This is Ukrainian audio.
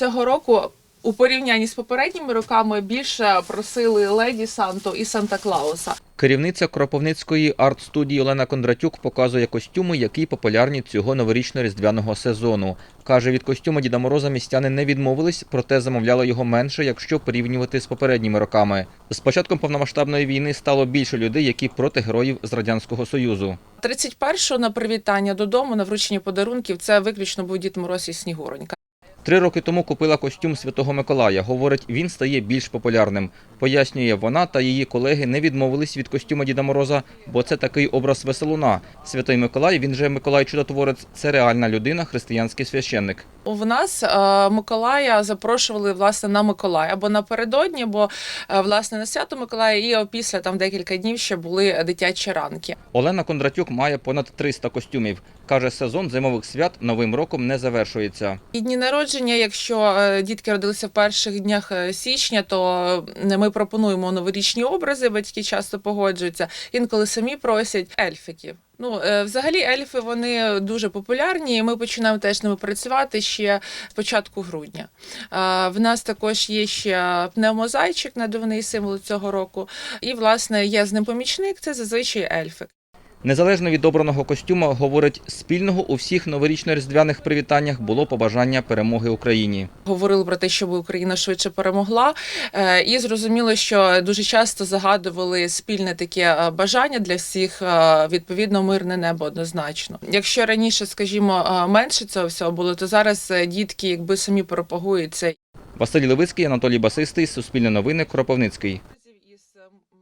Цього року у порівнянні з попередніми роками більше просили леді Санту і Санта Клауса. Керівниця Кропивницької арт-студії Олена Кондратюк показує костюми, які популярні цього новорічно-різдвяного сезону. Каже, від костюму Діда Мороза містяни не відмовились, проте замовляли його менше, якщо порівнювати з попередніми роками. З початком повномасштабної війни стало більше людей, які проти героїв з радянського союзу. 31-го на привітання додому на вручення подарунків це виключно був Дід Мороз і Снігуронька. Три роки тому купила костюм Святого Миколая. Говорить, він стає більш популярним. Пояснює, вона та її колеги не відмовились від костюма Діда Мороза, бо це такий образ веселуна. Святий Миколай, він же Миколай Чудотворець, це реальна людина, християнський священник. В нас е, Миколая запрошували власне на Миколая або напередодні, бо е, власне на свято Миколая і опісля там декілька днів ще були дитячі ранки. Олена Кондратюк має понад 300 костюмів. Каже, сезон зимових свят новим роком не завершується. І дні народження, якщо е, дітки родилися в перших днях е, січня, то е, ми пропонуємо новорічні образи. Батьки часто погоджуються. Інколи самі просять ельфиків. Ну, е, взагалі, ельфи вони дуже популярні, і ми починаємо теж ними працювати ще з початку грудня. В нас також є ще пневмозайчик, надувний символ цього року. І, власне, є з ним помічник, це зазвичай ельфик. Незалежно від обраного костюма, говорить, спільного у всіх новорічно-різдвяних привітаннях було побажання перемоги Україні. говорили про те, щоб Україна швидше перемогла. Е, І зрозуміло, що дуже часто загадували спільне таке е, бажання для всіх е, відповідно мирне небо однозначно. Якщо раніше, скажімо, менше цього всього було, то зараз дітки якби самі пропагують це. Василь Левицький, Анатолій Басистий, Суспільне новини, Кропивницький.